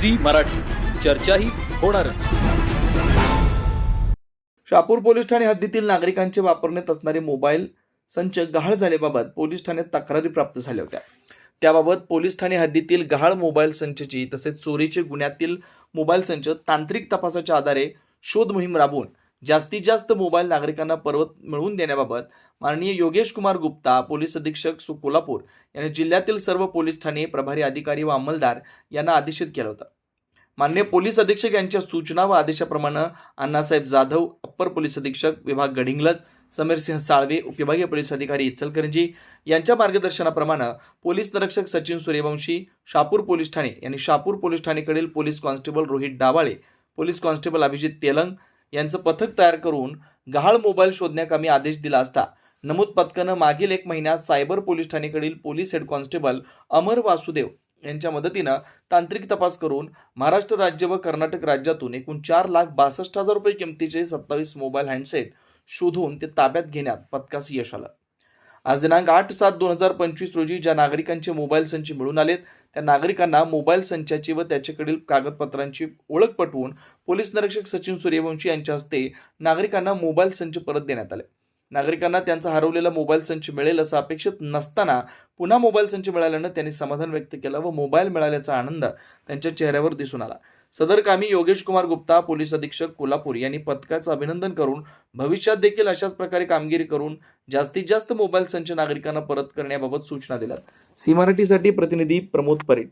Zee Marathi. चर्चाही होणारच. Shahapur police Thane हद्दीतील नागरिकांचे वापरण्यात असणारे मोबाईल संच गहाळ झाल्याबाबत पोलीस ठाण्यात तक्रारी प्राप्त झाल्या होत्या. त्याबाबत पोलीस ठाणे हद्दीतील गहाळ मोबाईल संचची तसेच चोरीचे गुन्ह्यातील मोबाईल संच तांत्रिक तपासाच्या आधारे शोध मोहीम राबवून जास्तीत जास्त मोबाईल नागरिकांना परत मिळवून देण्याबाबत माननीय योगेश कुमार गुप्ता पोलीस अधीक्षक सु कोल्हापूर यांनी जिल्ह्यातील सर्व पोलीस ठाणे प्रभारी अधिकारी व अंमलदार यांना आदेशित केला होता. माननीय पोलीस अधीक्षक यांच्या सूचना व आदेशाप्रमाणे अण्णासाहेब जाधव अप्पर पोलीस अधीक्षक विभाग गडिंगलज समीरसिंह साळवे उपविभागीय पोलीस अधिकारी इचलकरंजी यांच्या मार्गदर्शनाप्रमाणे पोलीस निरीक्षक सचिन सूर्यवंशी शापूर पोलीस ठाणे यांनी Shapur police ठाणेकडील police constable Rohit Dawale police constable Abhijit Telang यांचं पथक तयार करून गहाळ मोबाईल शोधण्याकामी आदेश दिला असता. नमूद पथकानं मागील एक महिन्यात cyber police ठाणेकडील police head constable Amar Vasudev यांच्या मदतीनं तांत्रिक तपास करून महाराष्ट्र राज्य व कर्नाटक राज्यातून एकूण चार लाख बासष्ट हजार रुपये किमतीचे सत्तावीस मोबाईल हँडसेट शोधून ते ताब्यात घेण्यात पथकास यश आलं. आज दिनांक आठ सात दोन हजार पंचवीस रोजी ज्या नागरिकांचे मोबाईल संच मिळून आलेत त्या नागरिकांना मोबाईल संचाची व त्याच्याकडील कागदपत्रांची ओळख पटवून पोलीस निरीक्षक सचिन सूर्यवंशी यांच्या हस्ते नागरिकांना मोबाईल संच परत देण्यात आले. नागरिकांना त्यांचा हरवलेला मोबाईल संच मिळेल असं अपेक्षित नसताना पुन्हा मोबाईल संच मिळाल्यानं त्यांनी समाधान व्यक्त केलं व मोबाईल मिळाल्याचा आनंद त्यांच्या चेहऱ्यावर दिसून आला. सदर कामी योगेश कुमार गुप्ता पोलीस अधीक्षक कोल्हापूर यांनी पथकाचं अभिनंदन करून भविष्यात देखील अशाच प्रकारे कामगिरी करून जास्तीत जास्त मोबाईल संच नागरिकांना परत करण्याबाबत सूचना दिल्यात. सी मराठीसाठी प्रतिनिधी प्रमोद परेड.